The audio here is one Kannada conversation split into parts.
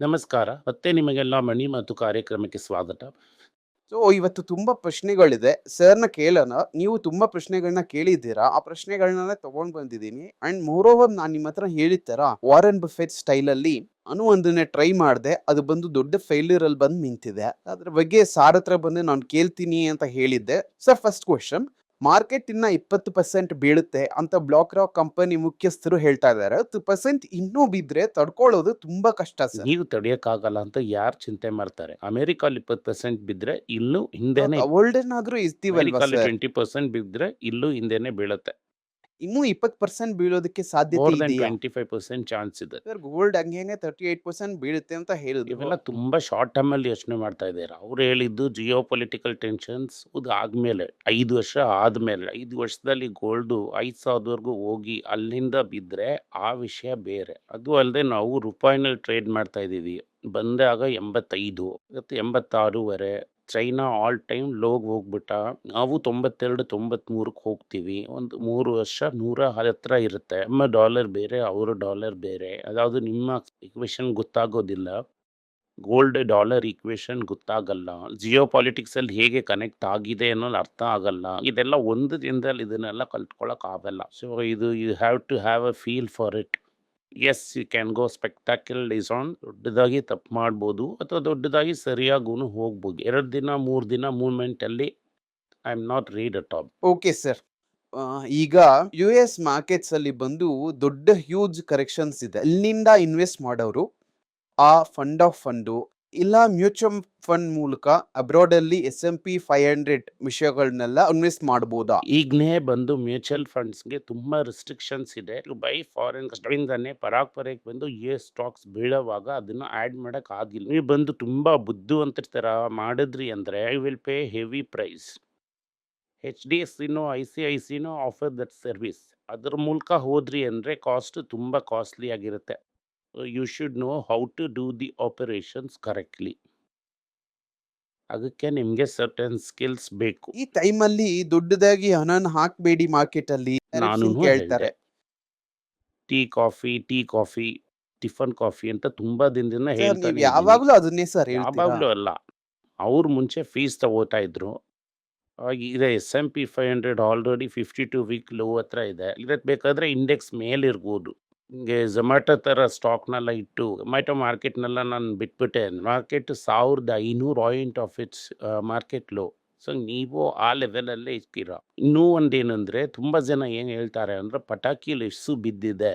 ನಮಸ್ಕಾರ. ಮತ್ತೆ ನಿಮಗೆಲ್ಲ ಮಣಿ ಮತ್ತು ಕಾರ್ಯಕ್ರಮಕ್ಕೆ ಸ್ವಾಗತ. ಸೊ, ಇವತ್ತು ತುಂಬ ಪ್ರಶ್ನೆಗಳಿದೆ. ಸರ್ನ ಕೇಳೋಣ. ನೀವು ತುಂಬ ಪ್ರಶ್ನೆಗಳನ್ನ ಕೇಳಿದ್ದೀರಾ? ಆ ಪ್ರಶ್ನೆಗಳನ್ನ ತಗೊಂಡ್ ಬಂದಿದ್ದೀನಿ. ಅಂಡ್ ಮೋರ್ ಓವರ್ ನಾನು ನಿಮ್ಮ ಹತ್ರ ಹೇಳಿದ ತರ ವಾರನ್ ಬಫೆಟ್ ಸ್ಟೈಲ್ ಅಲ್ಲಿ ಒಂದನ್ನೇ ಒಂದನ್ನ ಟ್ರೈ ಮಾಡಿದೆ. ಅದು ಬಂದು ದೊಡ್ಡ ಫೇಲ್ಯೂರ್ ಅಲ್ಲಿ ಬಂದು ನಿಂತಿದೆ. ಅದ್ರ ಬಗ್ಗೆ ಸಾರ್ ಹತ್ರ ಬಂದು ನಾನು ಕೇಳ್ತೀನಿ ಅಂತ ಹೇಳಿದ್ದೆ. ಸರ್ ಫಸ್ಟ್ ಕ್ವಶನ್ ಮಾರ್ಕೆಟ್ ಇನ್ನ ಇಪ್ಪತ್ತು ಪರ್ಸೆಂಟ್ ಬೀಳುತ್ತೆ ಅಂತ ಬ್ಲಾಕ್ ರಾಕ್ ಕಂಪನಿ ಮುಖ್ಯಸ್ಥರು ಹೇಳ್ತಾ ಇದ್ದಾರೆ. ಹತ್ತು ಪರ್ಸೆಂಟ್ ಇನ್ನೂ ಬಿದ್ರೆ ತಡ್ಕೊಳ್ಳೋದು ತುಂಬಾ ಕಷ್ಟ ಸರ್. ನೀವು ತಡೆಯಕ್ಕಾಗಲ್ಲ ಅಂತ ಯಾರು ಚಿಂತೆ ಮಾಡ್ತಾರೆ? ಅಮೆರಿಕಾಲ್ ಇಪ್ಪತ್ತು ಪರ್ಸೆಂಟ್ ಬಿದ್ರೆ ಇಲ್ಲೂ ಹಿಂದೆನೆ ಓಲ್ಡನ್ ಆದ್ರೂ ಇರ್ತೀವಲ್ವಾ ಸರ್? ಟ್ವೆಂಟಿ ಪರ್ಸೆಂಟ್ ಬಿದ್ರೆ ಇಲ್ಲೂ ಹಿಂದೆನೆ ಬೀಳುತ್ತೆ. ಇನ್ನೂ ಇಪ್ಪತ್ತು ಪರ್ಸೆಂಟ್ ಬೀಳೋದಕ್ಕೆ ಸಾಧ್ಯತೆ ಮೋರ್ ದನ್ ಇದೆಯಾ? ಟ್ವೆಂಟಿ ಫೈವ್ ಪರ್ಸೆಂಟ್ ಚಾನ್ಸ್ ಇದೆ. ಸರ್ ಗೋಲ್ಡ್ ಹಂಗೆ ತರ್ಟಿ ಏಟ್ ಪರ್ಸೆಂಟ್ ಬೀಳುತ್ತೆ ಅಂತ ಹೇಳಿದ್ರು. ಇವೆಲ್ಲ ತುಂಬಾ ಶಾರ್ಟ್ ಟರ್ಮ್ ಅಲ್ಲಿ ಯೋಚನೆ ಮಾಡ್ತಾ ಇದ್ದಾರೆ. ಅವ್ರು ಹೇಳಿದ್ದು ಜಿಯೋ ಪೊಲಿಟಿಕಲ್ ಟೆನ್ಷನ್ಸ್ ಇದು ಆದ್ಮೇಲೆ ಐದು ವರ್ಷ ಆದ್ಮೇಲೆ ಐದು ವರ್ಷದಲ್ಲಿ ಗೋಲ್ಡ್ ಐದು ಸಾವಿರದವರೆಗೂ ಹೋಗಿ ಅಲ್ಲಿಂದ ಬಿದ್ರೆ ಆ ವಿಷಯ ಬೇರೆ. ಅದು ಅಲ್ಲದೆ ನಾವು ರೂಪಾಯಿನಲ್ಲಿ ಟ್ರೇಡ್ ಮಾಡ್ತಾ ಇದ್ದೀವಿ. ಬಂದಾಗ ಎಂಬತ್ತೈದು ಇವತ್ತು ಎಂಬತ್ತಾರೂವರೆ ಚೈನಾ ಆಲ್ ಟೈಮ್ ಲೋಗ್ ಹೋಗ್ಬಿಟ್ಟ. ನಾವು ತೊಂಬತ್ತೆರಡು, ತೊಂಬತ್ಮೂರಕ್ಕೆ ಹೋಗ್ತೀವಿ. ಒಂದು ಮೂರು ವರ್ಷ ನೂರ ಹತ್ರ ಇರುತ್ತೆ. ನಮ್ಮ ಡಾಲರ್ ಬೇರೆ, ಅವರು ಡಾಲರ್ ಬೇರೆ. ಅದಾವುದು ನಿಮ್ಮ ಇಕ್ವೇಷನ್ ಗೊತ್ತಾಗೋದಿಲ್ಲ. ಗೋಲ್ಡ್ ಡಾಲರ್ ಇಕ್ವೇಷನ್ ಗೊತ್ತಾಗಲ್ಲ. ಜಿಯೋ ಪಾಲಿಟಿಕ್ಸಲ್ಲಿ ಹೇಗೆ ಕನೆಕ್ಟ್ ಆಗಿದೆ ಅನ್ನೋದು ಅರ್ಥ ಆಗಲ್ಲ. ಇದೆಲ್ಲ ಒಂದು ದಿನದಲ್ಲಿ ಇದನ್ನೆಲ್ಲ ಕಲ್ತ್ಕೊಳ್ಳೋಕ್ಕಾಗಲ್ಲ ಸೊ ಇದು you have to have a feel for it yes you can go spectacle days on ದೊಡ್ಡದಾಗಿ ತಪ್ಪು ಮಾಡ್ಬೋದು ಅಥವಾ ದೊಡ್ಡದಾಗಿ ಸರಿಯಾಗೂ ಹೋಗ್ಬೋದು. ಎರಡು ದಿನ, ಮೂರು ದಿನ ಮೂವ್ಮೆಂಟ್ ಅಲ್ಲಿ I am not read a top okay sir ಈಗ ಯು ಎಸ್ ಮಾರ್ಕೆಟ್ಸ್ ಅಲ್ಲಿ ಬಂದು ದೊಡ್ಡ ಹ್ಯೂಜ್ ಕರೆಕ್ಷನ್ಸ್ ಇದೆ. ಅಲ್ಲಿಂದ ಇನ್ವೆಸ್ಟ್ ಮಾಡೋರು ಆ ಫಂಡ್ ಆಫ್ ಫಂಡು ಇಲ್ಲ ಮ್ಯೂಚುವಲ್ ಫಂಡ್ ಮೂಲಕ ಅಬ್ರಾಡ್ ಅಲ್ಲಿ S and P five hundred ವಿಷಯಗಳನ್ನೆಲ್ಲ invest ಮಾಡಬಹುದಾ ಈಗನೇ ಬಂದು ಮ್ಯೂಚುವಲ್ ಫಂಡ್ಸ್ಗೆ ತುಂಬಾ ರಿಸ್ಟ್ರಿಕ್ಷನ್ಸ್ ಇದೆ. ಬೈ ಫಾರಿನ್ ಪರಾಗ್ ಪರೇಗ್ ಬಂದು ಎ ಸ್ಟಾಕ್ಸ್ ಬೀಳೋವಾಗ ಅದನ್ನ ಆಡ್ ಮಾಡಕ್ ಆಗಿಲ್ಲ. ನೀವು ಬಂದು ತುಂಬಾ ಬುದ್ಧಿವಂತರ ತರ ಮಾಡಿದ್ರಿ ಅಂದ್ರೆ I will pay heavy price H D S ಸಿನೋ I C I ಸಿನೋ ಆಫರ್ ದಟ್ ಸರ್ವಿಸ್ ಅದ್ರ ಮೂಲಕ ಹೋದ್ರಿ ಅಂದ್ರೆ ಕಾಸ್ಟ್ ತುಂಬಾ ಕಾಸ್ಟ್ಲಿ ಆಗಿರುತ್ತೆ. You should know how to do the operations correctly ಅದಕ್ಕೆ ನಿಮ್ಗೆ ಸರ್ಟನ್ ಸ್ಕಿಲ್ಸ್ ಬೇಕು. ಈ ಟೈಮಲ್ಲಿ ದೊಡ್ಡದಾಗಿ ಹಣನ ಹಾಕಬೇಡಿ ಮಾರ್ಕೆಟ್ ಅಲ್ಲಿ. ನಾನು ಹೇಳ್ತಾರೆ. Tea coffee tea coffee tiffin coffee ಅಂತ ತುಂಬಾ ದಿನದಿಂದ ಹೇಳ್ತಾರೆ ಯಾವಾಗಲೂ ಅದನ್ನೇ ಸರ್ ಯಾವಾಗಲೂ ಅಲ್ಲ. ಅವ್ರು ಮುಂಚೆ ಫೀಸ್ ತಗೋತಾ ಇದ್ರು. ಈಗ ಇದೆ S and P five hundred already fifty two week low ಹತ್ರ ಇದೆ. ಇದಕ್ಕೆ ಬೇಕಾದ್ರೆ ಇಂಡೆಕ್ಸ್ ಮೇಲಿರ್ಬೋದು. ಹಿಂಗೆ ಝೊಮ್ಯಾಟೊ ಥರ ಸ್ಟಾಕ್ನೆಲ್ಲ ಇಟ್ಟು ಝೊಮ್ಯಾಟೊ ಮಾರ್ಕೆಟ್ನೆಲ್ಲ ನಾನು ಬಿಟ್ಬಿಟ್ಟೆ. ಮಾರ್ಕೆಟ್ ಸಾವಿರದ ಐನೂರು point off its market low so ನೀವು ಆ ಲೆವೆಲಲ್ಲೇ ಇರ್ತೀರ. ಇನ್ನೂ ಒಂದೇನಂದ್ರೆ, ತುಂಬ ಜನ ಏನು ಹೇಳ್ತಾರೆ ಅಂದರೆ ಪಟಾಕಿಲಿ ಎಷ್ಟು ಬಿದ್ದಿದೆ.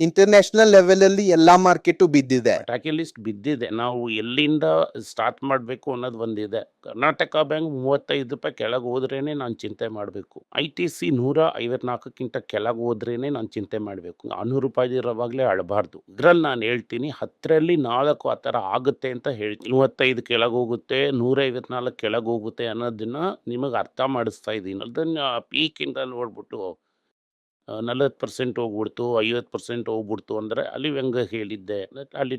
ಇಂಟರ್ನ್ಯಾಷನಲ್ ಲೆವೆಲ್ ಅಲ್ಲಿ ಎಲ್ಲಾ ಮಾರ್ಕೆಟ್ ಬಿದ್ದಿದೆ. ಲಿಸ್ಟ್ ಬಿದ್ದಿದೆ. ನಾವು ಎಲ್ಲಿಂದ ಸ್ಟಾರ್ಟ್ ಮಾಡಬೇಕು ಅನ್ನೋದು ಒಂದಿದೆ ಕರ್ನಾಟಕ ಬ್ಯಾಂಕ್ ಮೂವತ್ತೈದು ರೂಪಾಯಿ ಕೆಳಗೆ ಹೋದ್ರೇನೆ ನಾನು ಚಿಂತೆ ಮಾಡಬೇಕು. ಐ ಟಿ ಸಿ ನೂರ ಐವತ್ನಾಲ್ಕಕ್ಕಿಂತ ಕೆಳಗೆ ಹೋದ್ರೇನೆ ನಾನು ಚಿಂತೆ ಮಾಡಬೇಕು. ನಾನ್ನೂರು ರೂಪಾಯಿ ಇರೋವಾಗಲೇ ಅಳಬಾರ್ದು. ಇದ್ರಲ್ಲಿ ನಾನು ಹೇಳ್ತೀನಿ ಹತ್ತರಲ್ಲಿ ನಾಲ್ಕು ಆ ಥರ ಆಗುತ್ತೆ ಅಂತ ಹೇಳ್ತೀನಿ. ಮೂವತ್ತೈದು ಕೆಳಗೆ ಹೋಗುತ್ತೆ, ನೂರ ಐವತ್ನಾಲ್ಕು ಕೆಳಗೆ ಹೋಗುತ್ತೆ ಅನ್ನೋದನ್ನ ನಿಮಗೆ ಅರ್ಥ ಮಾಡಿಸ್ತಾ ಇದ್ದೀನಿ ಅದನ್ನು ಪೀಕಿಂದ ನೋಡ್ಬಿಟ್ಟು ನಲವತ್ತು ಪರ್ಸೆಂಟ್ ಹೋಗ್ಬಿಡ್ತು, ಐವತ್ತು ಪರ್ಸೆಂಟ್ ಹೋಗ್ಬಿಡ್ತು ಅಂದರೆ ಅಲ್ಲಿ ಹೆಂಗೆ ಹೇಳಿದ್ದೆ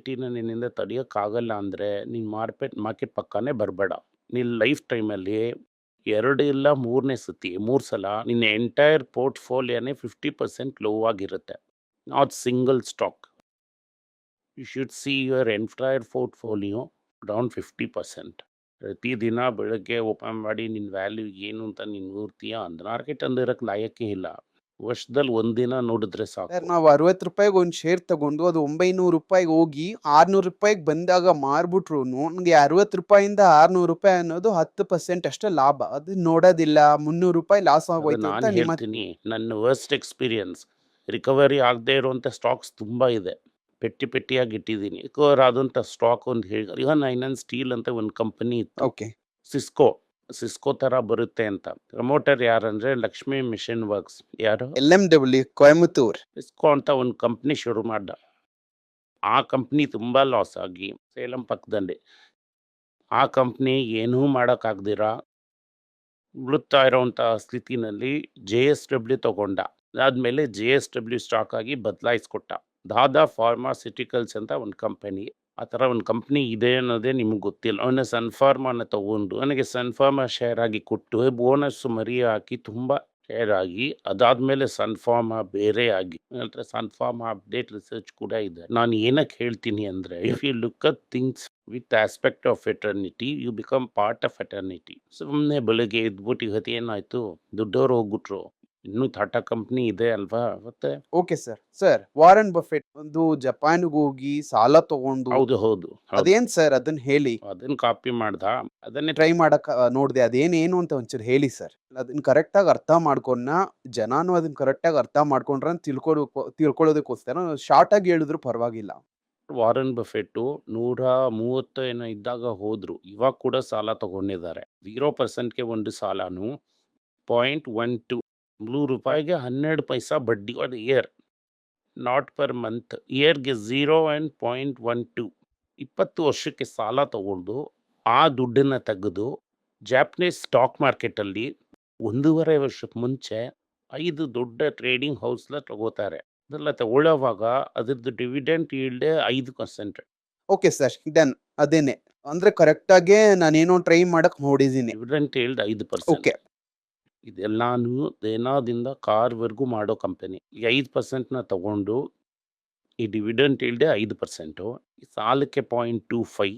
ಟೀನ ನಿನ್ನಿಂದ ತಡೆಯೋಕ್ಕಾಗಲ್ಲ ಅಂದರೆ ನಿನ್ನ ಮಾರ್ಕೆಟ್ ಮಾರ್ಕೆಟ್ ಪಕ್ಕನೇ ಬರಬೇಡ. ನಿನ್ನ ಲೈಫ್ ಟೈಮಲ್ಲಿ ಎರಡು ಇಲ್ಲ ಮೂರನೇ ಸತಿ, ಮೂರು ಸಲ ನಿನ್ನ ಎಂಟೈರ್ ಪೋರ್ಟ್ಫೋಲಿಯೋನೇ ಫಿಫ್ಟಿ ಪರ್ಸೆಂಟ್ ಲೋ ಆಗಿರುತ್ತೆ, not single stock. You should see your entire portfolio down fifty percent ಪ್ರತಿದಿನ ಬೆಳಗ್ಗೆ ಓಪನ್ ಮಾಡಿ ನಿನ್ನ ವ್ಯಾಲ್ಯೂ ಏನು ಅಂತ ನೀನು ನೋಡ್ತೀಯ? ಅಂದ್ರೆ ಮಾರ್ಕೆಟ್ ಅಂದಿರೋಕ್ಕೆ ಲಾಯಕ್ಕೇ ಇಲ್ಲ. ವರ್ಷದಲ್ಲಿ ಒಂದಿನ ನೋಡಿದ್ರೆ ಸಾಕು. ಸರ್ ನಾವು ಅರವತ್ತು ರೂಪಾಯಿಗೆ ಒಂದು ಶೇರ್ ತಗೊಂಡು ಅದು ಒಂಬೈನೂರು ರೂಪಾಯಿಗೆ ಹೋಗಿ ಆರ್ನೂರು ರೂಪಾಯಿಗೆ ಬಂದಾಗ ಮಾರ್ಬಿಟ್ರು ನನಗೆ ಅರವತ್ತು ರೂಪಾಯಿಂದ ಆರ್ನೂರು ರೂಪಾಯಿ ಅನ್ನೋದು ಹತ್ತು ಪರ್ಸೆಂಟ್ ಅಷ್ಟೇ ಲಾಭ. ಅದು ನೋಡೋದಿಲ್ಲ ಮುನ್ನೂರು ರೂಪಾಯಿ ಲಾಸ್ ಆಗೋಯ್ತು ನಾನು ಅಂತ ನಿಮ್ಮ ಹೇಳ್ತೀನಿ ನನ್ನ ವರ್ಸ್ಟ್ ಎಕ್ಸ್ಪೀರಿಯನ್ಸ್ ರಿಕವರಿ ಆಗದೆ ಇರುವಂಥ ಸ್ಟಾಕ್ಸ್ ತುಂಬ ಇದೆ. ಪೆಟ್ಟಿ ಪೆಟ್ಟಿಯಾಗಿ ಇಟ್ಟಿದ್ದೀನಿ. ರಿಕವರ್ ಆದಂಥ ಸ್ಟಾಕ್ ಒಂದು ಹೇಳಿ ಈಗ ನೈನನ್ ಸ್ಟೀಲ್ ಅಂತ ಒಂದು ಕಂಪನಿ ಇತ್ತು. ಓಕೆ. ಸಿಸ್ಕೋ ಸಿಸ್ಕೋ ತರ ಬರುತ್ತೆ ಅಂತ. ಪ್ರಮೋಟರ್ ಯಾರಂದ್ರೆ ಲಕ್ಷ್ಮಿ ಮಿಷನ್ ವರ್ಕ್ಸ್. ಯಾರು? L M W Coimbatore. Cisco ಅಂತ ಒಂದು ಕಂಪ್ನಿ ಶುರು ಮಾಡ್ದ. ಆ ಕಂಪ್ನಿ ತುಂಬ ಲಾಸ್ ಆಗಿ ಸೇಲಂ ಪಕ್ಕದಲ್ಲಿ. ಆ ಕಂಪ್ನಿ ಏನೂ ಮಾಡೋಕ್ಕಾಗ್ದಿರ ಉಳುತ್ತಾ ಇರೋವಂಥ ಸ್ಥಿತಿನಲ್ಲಿ ಜೆ ಎಸ್ ಡಬ್ಲ್ಯೂ ತಗೊಂಡ. ಅದಾದಮೇಲೆ ಜೆ ಎಸ್ ಡಬ್ಲ್ಯೂ ಸ್ಟಾಕ್ ಆಗಿ ಬದಲಾಯಿಸ್ಕೊಟ್ಟ. ದಾದಾ ಫಾರ್ಮಾಸಿಟಿಕಲ್ಸ್ ಅಂತ ಒಂದು ಕಂಪನಿ. ಆ ಥರ ಒಂದು ಕಂಪ್ನಿ ಇದೆ ಅನ್ನೋದೇ ನಿಮ್ಗೆ ಗೊತ್ತಿಲ್ಲ. ಅವನ ಸನ್ಫಾರ್ಮನ್ನು ತೊಗೊಂಡು ನನಗೆ ಸನ್ಫಾರ್ಮ ಶೇರ್ ಆಗಿ ಕೊಟ್ಟು ಬೋನಸ್ ಮರಿ ಹಾಕಿ ತುಂಬ ಶೇರ್ ಆಗಿ, ಅದಾದಮೇಲೆ ಸನ್ಫಾರ್ಮ ಬೇರೆ ಆಗಿ ಅಂದರೆ ಸನ್ಫಾರ್ಮ ಅಪ್ಡೇಟ್ ರಿಸರ್ಚ್ ಕೂಡ ಇದೆ. ನಾನು ಏನಕ್ಕೆ ಹೇಳ್ತೀನಿ ಅಂದರೆ if you look at things with aspect of eternity you become part of eternity ಸುಮ್ಮನೆ ಬೆಳಗ್ಗೆ ಎದ್ಬಿಟ್ಟು ಇವತ್ತು ಏನಾಯಿತು ದುಡ್ಡವ್ರು ಹೋಗ್ಬಿಟ್ರು. ಇನ್ನೂ ಟಾಟಾ ಕಂಪ್ನಿ ಇದೆ ಅಲ್ವಾ? ಮತ್ತೆ okay sir. Sir Warren Buffett ಒಂದು ಜಪಾನ್ಗೆ ಹೋಗಿ ಸಾಲ ತಗೊಂಡು ಹೌದು ಹೌದು ಹೌದು. ಅದೇನ್ ಸರ್ ಅದನ್ನ ಹೇಳಿ? ಅದನ್ನ ಕಾಪಿ ಮಾಡ್ದ. ಅದನ್ನೇ ಟ್ರೈ ಮಾಡಕ್ ನೋಡಿದೆ ಅದೇನೇನು ಅಂತ ಒಂಚೂರು ಹೇಳಿ ಸರ್. ಅದನ್ನ ಕರೆಕ್ಟ್ ಆಗಿ ಅರ್ಥ ಮಾಡ್ಕೊಂಡ ಜನಾನು ಅದನ್ನ ಕರೆಕ್ಟ್ ಆಗಿ ಅರ್ಥ ಮಾಡ್ಕೊಂಡ್ರ ತಿಳ್ಕೊಳ್ಳೋ ತಿಳ್ಕೊಳ್ಳೋದಕ್ಕೋಸ್ಕರ ಶಾರ್ಟ್ ಆಗಿ ಹೇಳಿದ್ರು ಪರವಾಗಿಲ್ಲ. ವಾರನ್ ಬಫೆಟ್ಟು ನೂರ ಮೂವತ್ತು ಏನೋ ಇದ್ದಾಗ ಹೋದ್ರು. ಇವಾಗ ಕೂಡ ಸಾಲ ತಗೊಂಡಿದ್ದಾರೆ. ಜೀರೋ ಪರ್ಸೆಂಟ್ಗೆ ಒಂದು ಸಾಲನು ಪಾಯಿಂಟ್ ಒನ್ ಟು ಮೂರು ರೂಪಾಯಿಗೆ ಹನ್ನೆರಡು ಪೈಸಾ ಬಡ್ಡಿ ಅದು ಇಯರ್. Not per month. ಇಯರ್ಗೆ zero and point one two. ಇಪ್ಪತ್ತು ವರ್ಷಕ್ಕೆ ಸಾಲ ತಗೊಂಡು ಆ ದುಡ್ಡನ್ನು ತೆಗೆದು ಜಾಪನೀಸ್ ಸ್ಟಾಕ್ ಮಾರ್ಕೆಟಲ್ಲಿ ಒಂದೂವರೆ ವರ್ಷಕ್ಕೆ ಮುಂಚೆ ಐದು ದೊಡ್ಡ ಟ್ರೇಡಿಂಗ್ ಹೌಸ್ನ ತಗೋತಾರೆ. ಅದೆಲ್ಲ ತಗೊಳ್ಳೋವಾಗ ಅದರದ್ದು ಡಿವಿಡೆಂಟ್ ಈಲ್ಡೇ ಐದು ಪರ್ಸೆಂಟ್. Okay sir done. ಅದೇನೆ. ಅಂದ್ರೆ ಕರೆಕ್ಟ್ ಆಗಿ ನಾನೇನೋ ಟ್ರೈ ಮಾಡಕ್ಕೆ ನೋಡಿದ್ದೀನಿ. ಡಿವಿಡೆಂಟ್ ಈಲ್ಡ್ ಐದು ಪರ್ಸೆಂಟ್. ಓಕೆ. ಇದೆಲ್ಲಾನು ದೇನಾದಿಂದ ಕಾರ್ವರೆಗೂ ಮಾಡೋ ಕಂಪನಿ. ಈ ಐದು ಪರ್ಸೆಂಟ್ನ ತಗೊಂಡು ಈ ಡಿವಿಡೆಂಟ್ ಇಲ್ಲದೆ ಐದು ಪರ್ಸೆಂಟು. ಸಾಲಕ್ಕೆ ಪಾಯಿಂಟ್ ಟೂ ಫೈ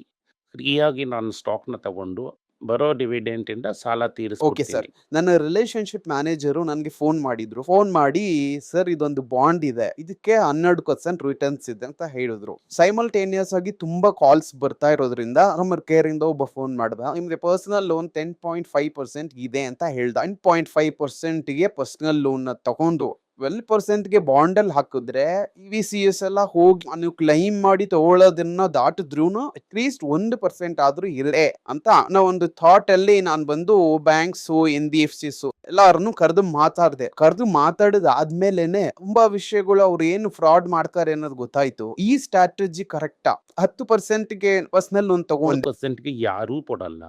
ಫ್ರೀಯಾಗಿ ನಾನು ಸ್ಟಾಕ್ನ ತಗೊಂಡು ಬರೋ ಡಿವಿಡೆಂಟ್ ಇಂದ ಸಾಲ ಓಕೆ ಸರ್ ತೀರಿಸ್ಕೊಡ್ತೀನಿ. ನನ್ನ ರಿಲೇಶನ್ಶಿಪ್ ಮ್ಯಾನೇಜರು ನನಗೆ ಫೋನ್ ಮಾಡಿದ್ರು. ಫೋನ್ ಮಾಡಿ ಸರ್ ಇದೊಂದು ಬಾಂಡ್ ಇದೆ. ಇದಕ್ಕೆ ಹನ್ನೆರಡು ಪರ್ಸೆಂಟ್ ರಿಟರ್ನ್ಸ್ ಇದೆ ಅಂತ ಹೇಳಿದ್ರು. ಸೈಮಲ್ಟೇನಿಯಸ್ ಆಗಿ ತುಂಬಾ ಕಾಲ್ಸ್ ಬರ್ತಾ ಇರೋದ್ರಿಂದ ನಮ್ಮ ಕೇರ್ ಇಂದ ಒಬ್ಬ ಫೋನ್ ಮಾಡ್ದ. ನಿಮ್ಗೆ personal loan ten point five percent ಇದೆ ಅಂತ ಹೇಳ್ದ. ಟೆನ್ ಪಾಯಿಂಟ್ ಫೈವ್ ಪರ್ಸೆಂಟ್ಗೆ ಪರ್ಸನಲ್ ಲೋನ್ ತಗೊಂಡು ಟ್ವೆಲ್ ಪರ್ಸೆಂಟ್ಗೆ ಬಾಂಡಲ್ಲಿ ಹಾಕಿದ್ರೆ ಇ ವಿ ಸಿ ಎಸ್ ಎಲ್ಲ ಹೋಗಿ ನೀವು ಕ್ಲೈಮ್ ಮಾಡಿ ತಗೊಳ್ಳೋದನ್ನ ದಾಟಿದ್ರೂ ಅಟ್ಲೀಸ್ಟ್ ಒಂದು ಪರ್ಸೆಂಟ್ ಆದ್ರೂ ಇರೇ ಅಂತ ನಾ ಒಂದು ಥಾಟ್ ಅಲ್ಲಿ ನಾನು ಬಂದು banks N B F Cs ಎಲ್ಲಾರನ್ನು ಕರೆದು ಮಾತಾಡಿದೆ. ಕರೆದು ಮಾತಾಡಿದ ಆದ್ಮೇಲೆನೆ ತುಂಬಾ ವಿಷಯಗಳು ಅವ್ರು ಏನು ಫ್ರಾಡ್ ಮಾಡ್ತಾರೆ ಅನ್ನೋದು ಗೊತ್ತಾಯ್ತು. ಈ ಸ್ಟ್ರಾಟಜಿ ಕರೆಕ್ಟಾ ಹತ್ತು ಪರ್ಸೆಂಟ್ಗೆ ಪರ್ಸನಲ್ ಲೋನ್ ತಗೊಂಡು. ಪರ್ಸೆಂಟ್ಗೆ ಯಾರೂ ಕೊಡಲ್ಲ.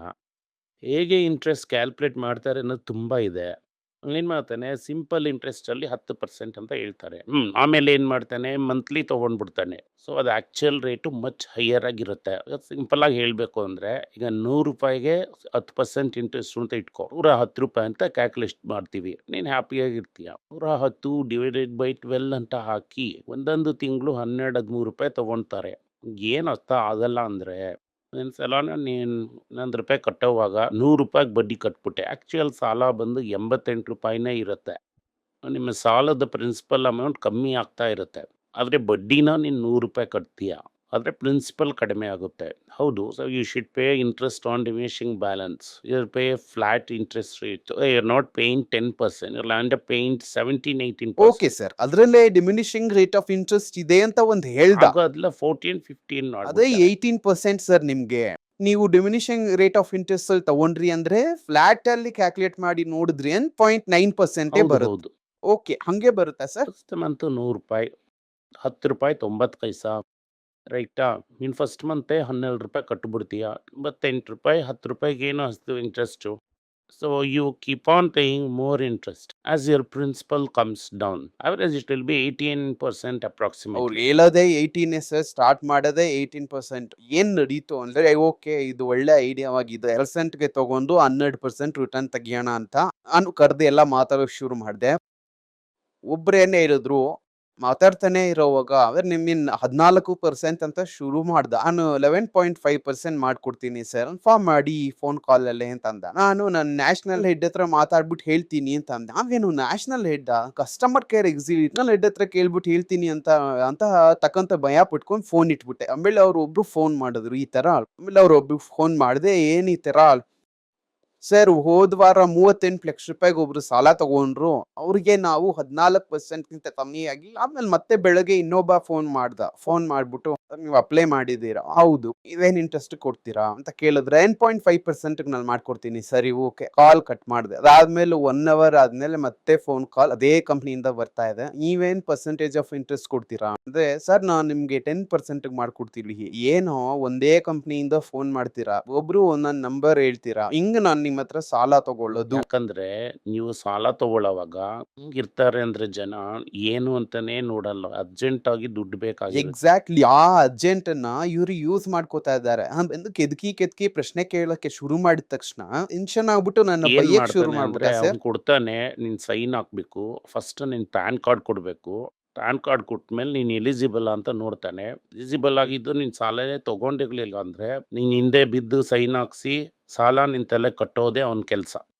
ಹೇಗೆ ಇಂಟ್ರೆಸ್ಟ್ ಕ್ಯಾಲ್ಕುಲೇಟ್ ಮಾಡ್ತಾರೆ ಅನ್ನೋದು ತುಂಬ ಇದೆ. ಏನು ಮಾಡ್ತಾನೆ ಸಿಂಪಲ್ ಇಂಟ್ರೆಸ್ಟಲ್ಲಿ ಹತ್ತು ಪರ್ಸೆಂಟ್ ಅಂತ ಹೇಳ್ತಾರೆ. ಹ್ಞೂ ಆಮೇಲೆ ಏನು ಮಾಡ್ತಾನೆ ಮಂತ್ಲಿ ತೊಗೊಂಡ್ಬಿಡ್ತಾನೆ. ಸೊ, ಅದು ಆ್ಯಕ್ಚುಯಲ್ ರೇಟು ಮಚ್ ಹೈಯರ್ ಆಗಿರುತ್ತೆ. ಸಿಂಪಲಾಗಿ ಹೇಳಬೇಕು ಅಂದರೆ ಈಗ ನೂರು ರೂಪಾಯಿಗೆ ಹತ್ತು ಪರ್ಸೆಂಟ್ ಇಂಟ್ರೆಸ್ಟ್ ಅಂತ ಇಟ್ಕೊ. ನೂರ ಹತ್ತು ರೂಪಾಯಿ ಅಂತ ಕ್ಯಾಲ್ಕುಲೇಟ್ ಮಾಡ್ತೀವಿ. ನೀನು ಹ್ಯಾಪಿಯಾಗಿರ್ತೀಯ ನೂರ ಹತ್ತು ಡಿವೈಡೆಡ್ ಬೈ ಟ್ವೆಲ್ ಅಂತ ಹಾಕಿ ಒಂದೊಂದು ತಿಂಗಳು ಹನ್ನೆರಡು ಹದಿಮೂರು ರೂಪಾಯಿ ತೊಗೊಳ್ತಾರೆ ಏನು ಅರ್ಥ ಆಗಲ್ಲ ಅಂದರೆ ಒಂದು ಸಲ ನೀನು ಇನ್ನೊಂದು ರೂಪಾಯಿ ಕಟ್ಟೋವಾಗ ನೂರು ರೂಪಾಯಿಗೆ ಬಡ್ಡಿ ಕಟ್ಬಿಟ್ಟೆ. ಆ್ಯಕ್ಚುಯಲ್ ಸಾಲ ಬಂದು ಎಂಬತ್ತೆಂಟು ರೂಪಾಯಿನೇ ಇರುತ್ತೆ. ನಿಮ್ಮ ಸಾಲದ ಪ್ರಿನ್ಸಿಪಲ್ ಅಮೌಂಟ್ ಕಮ್ಮಿ ಆಗ್ತಾ ಇರುತ್ತೆ. ಆದರೆ ಬಡ್ಡಿನ ನೀನು ನೂರು ರೂಪಾಯಿ ಕಟ್ತೀಯ? ಆದರೆ ಪ್ರಿನ್ಸಿಪಲ್ ಕಡಿಮೆ ಆಗುತ್ತೆ. ಹೌದು so you should pay interest on diminishing balance you pay flat interest rate you not paying ten percent you land paying seventeen eighteen okay sir ಅದರಲ್ಲೇ ಡಿಮಿನಿಷಿಂಗ್ ರೇಟ್ ಆಫ್ ಇಂಟ್ರೆಸ್ಟ್ ಇದೆ ಅಂತ ಒಂದು ಹೇಳ್ದ. ಅದೆಲ್ಲ ಫೋರ್ಟೀನ್ ಫಿಫ್ಟೀನ್ ಅದೇ ಏಯ್ಟೀನ್ ಪರ್ಸೆಂಟ್ ಸರ್ ನಿಮಗೆ. ನೀವು ಡಿಮಿನಿಷಿಂಗ್ ರೇಟ್ ಆಫ್ ಇಂಟ್ರೆಸ್ಟ್ ಅಲ್ಲಿ ತಗೊಂಡ್ರಿ ಅಂದ್ರೆ ಫ್ಲಾಟ್ ಅಲ್ಲಿ ಕ್ಯಾಲ್ಕುಲೇಟ್ ಮಾಡಿ ನೋಡಿದ್ರಿ ಅನ್ ಪಾಯಿಂಟ್ ನೈನ್ ಪರ್ಸೆಂಟ್ ಬರುತ್ತೆ ಓಕೆ ಹಂಗೆ ಬರುತ್ತಾ ಸರ್ ಮಂತ್ ನೂರು ರೂಪಾಯಿ ಹತ್ತು ರೂಪಾಯಿ ತೊಂಬತ್ತು ಪೈಸಾ ರೈಟಾ? ನೀನು ಫಸ್ಟ್ ಮಂತೆ ಹನ್ನೆರಡು ರೂಪಾಯಿ ಕಟ್ಬಿಡ್ತೀಯ? ಇಪ್ಪತ್ತೆಂಟು ರೂಪಾಯಿ ಹತ್ತು ರೂಪಾಯಿಗೆ ಏನು ಅಷ್ಟು interest so you keep on paying more interest as your principal comes down average it will be eighteen percent ಅವ್ರು ಅಪ್ರಾಕ್ಸಿಮೇಟ್ಲಿ ಹೇಳೋದೇ ಏಯ್ಟೀನ್ ಎಸ್ ಸ್ಟಾರ್ಟ್ ಮಾಡೋದೇ ಏಯ್ಟೀನ್ ಪರ್ಸೆಂಟ್ ಏನು ನಡೀತು ಅಂದರೆ ಓಕೆ ಇದು ಒಳ್ಳೆ ಐಡಿಯಾವಾಗಿದೆ ಗೆ ತಗೊಂಡು ಹನ್ನೆರಡು ಪರ್ಸೆಂಟ್ ರಿಟರ್ನ್ ತೆಗಿಯೋಣ ಅಂತ ನಾನು ಕರೆದು ಎಲ್ಲ ಮಾತಾಡೋಕೆ ಶುರು ಮಾಡಿದೆ. ಒಬ್ಬರೇನೇ ಹೇಳಿದ್ರು ಮಾತಾಡ್ತಾನೆ ಇರೋವಾಗ ಅವ್ರು ನಿಮ್ಮಿನ್ ಹದಿನಾಲ್ಕು ಪರ್ಸೆಂಟ್ ಅಂತ ಶುರು ಮಾಡ್ದ. ನಾನು ಲೆವೆನ್ ಪಾಯಿಂಟ್ ಫೈವ್ ಪರ್ಸೆಂಟ್ ಮಾಡ್ಕೊಡ್ತೀನಿ ಸರ್. ಫಾರ್ಮ್ ಮಾಡಿ ಫೋನ್ ಕಾಲ್ ಅಲ್ಲೇ ಅಂತ ಅಂದ ನಾನು ನನ್ನ ನ್ಯಾಷನಲ್ ಹೆಡ್ ಹತ್ರ ಮಾತಾಡ್ಬಿಟ್ಟು ಹೇಳ್ತೀನಿ ಅಂತ ಅಂದೆ ನಾವೇನು national head customer care executive head ಹತ್ರ ಕೇಳ್ಬಿಟ್ಟು ಹೇಳ್ತೀನಿ ಅಂತ ಅಂತ ತಕ್ಕಂತ ಭಯ ಪಟ್ಕೊಂಡು ಫೋನ್ ಇಟ್ಬಿಟ್ಟೆ. ಆಮೇಲೆ ಅವ್ರು ಒಬ್ರು ಫೋನ್ ಮಾಡಿದ್ರು. ಈ ತರ ಆಮೇಲೆ ಅವ್ರು ಒಬ್ರು ಫೋನ್ ಮಾಡಿದೆ, ಏನ್ ಈ ತರ ಸರ್, ಹೋದ ವಾರ ಮೂವತ್ತೆಂಟು ಲಕ್ಷ ರೂಪಾಯಿಗೆ ಒಬ್ರು ಸಾಲ ತಗೊಂಡ್ರು. ಅವ್ರಿಗೆ ನಾವು ಹದಿನಾಲ್ಕು ಪರ್ಸೆಂಟ್ಗಿಂತ ಕಮ್ಮಿ ಆಗಿಲ್ಲ. ಆಮೇಲೆ ಮತ್ತೆ ಬೆಳಗ್ಗೆ ಇನ್ನೊಬ್ಬ ಫೋನ್ ಮಾಡ್ದ. ಫೋನ್ ಮಾಡ್ಬಿಟ್ಟು ನೀವು ಅಪ್ಲೈ ಮಾಡಿದ್ದೀರಾ? ಹೌದು. ಇದೇನು ಇಂಟ್ರೆಸ್ಟ್ ಕೊಡ್ತೀರಾ? ಅಂತ ಕೇಳಿದ್ರೆ ನೈನ್ ಪಾಯಿಂಟ್ ಫೈವ್ ಪರ್ಸೆಂಟ್ ನಾನು ಮಾಡ್ಕೊಡ್ತೀನಿ. ಸರಿ, ಓಕೆ. ಕಾಲ್ ಕಟ್ ಮಾಡಿದೆ. ಅದಾದ್ಮೇಲೆ ಒನ್ ಅವರ್ ಆದ್ಮೇಲೆ ಮತ್ತೆ ಫೋನ್ ಕಾಲ್ ಅದೇ ಕಂಪ್ನಿಯಿಂದ ಬರ್ತಾ ಇದೆ. ನೀವೇನ್ ಪರ್ಸೆಂಟೇಜ್ ಆಫ್ ಇಂಟ್ರೆಸ್ಟ್ ಕೊಡ್ತೀರಾ? ಅಂದ್ರೆ, ಸರ್, ನಾನು ನಿಮ್ಗೆ ಟೆನ್ ಪರ್ಸೆಂಟ್ ಮಾಡ್ಕೊಡ್ತೀನಿ ಏನೋ, ಒಂದೇ ಕಂಪ್ನಿಯಿಂದ ಫೋನ್ ಮಾಡ್ತೀರಾ? ಒಬ್ರು ಒಂದೊಂದು ನಂಬರ್ ಹೇಳ್ತೀರಾ? ಹಿಂಗ್ ನಾನು ನಿಮ್ಮ ಹತ್ರ ಸಾಲ ತಗೊಳ್ಳೋದು? ಯಾಕಂದ್ರೆ ನೀವು ಸಾಲ ತಗೊಳ್ಳೋವಾಗ ಇರ್ತಾರೆ ಅಂದ್ರೆ ಜನ ಏನು ಅಂತಾನೆ ನೋಡಲ್ಲ. ಅರ್ಜೆಂಟ್ ಆಗಿ ದುಡ್ಡು ಬೇಕಾಗಿ ಎಕ್ಸಾಕ್ಟ್ಲಿ ಆ ಅರ್ಜೆಂಟ್ ಅನ್ನ ಇವ್ರು ಯೂಸ್ ಮಾಡ್ಕೋತಾ ಇದ್ದಾರೆ. ಎಂದು ಕೆದಕಿ ಕೆದಕಿ ಪ್ರಶ್ನೆ ಕೇಳಕ್ಕೆ ಶುರು ಮಾಡಿದ ತಕ್ಷಣ ಟೆನ್ಷನ್ ಆಗ್ಬಿಟ್ಟು ನನ್ನ ಬೈಯಕ್ ಶುರು ಮಾಡ್ಬಿಟ್ಟೆ ಕೊಡ್ತಾನೆ ನೀನ್ ಸೈನ್ ಹಾಕ್ಬೇಕು. ಫಸ್ಟ್ ನಿನ್ ಪ್ಯಾನ್ ಕಾರ್ಡ್ ಕೊಡ್ಬೇಕು. ಪ್ಯಾನ್ ಕಾರ್ಡ್ ಕೊಟ್ಮೇಲೆ ನೀನು ಎಲಿಜಿಬಲ್ ಅಂತ ನೋಡ್ತಾನೆ. ಎಲಿಜಿಬಲ್ ಆಗಿದ್ದು ನೀನು ಸಾಲನೇ ತೊಗೊಂಡಿರ್ಲಿಲ್ಲ ಅಂದರೆ ನೀನು ಹಿಂದೆ ಬಿದ್ದು ಸೈನ್ ಹಾಕ್ಸಿ ಸಾಲ ನಿನ್ನ ತಲೆ ಕಟ್ಟೋದೇ ಅವನ ಕೆಲಸ.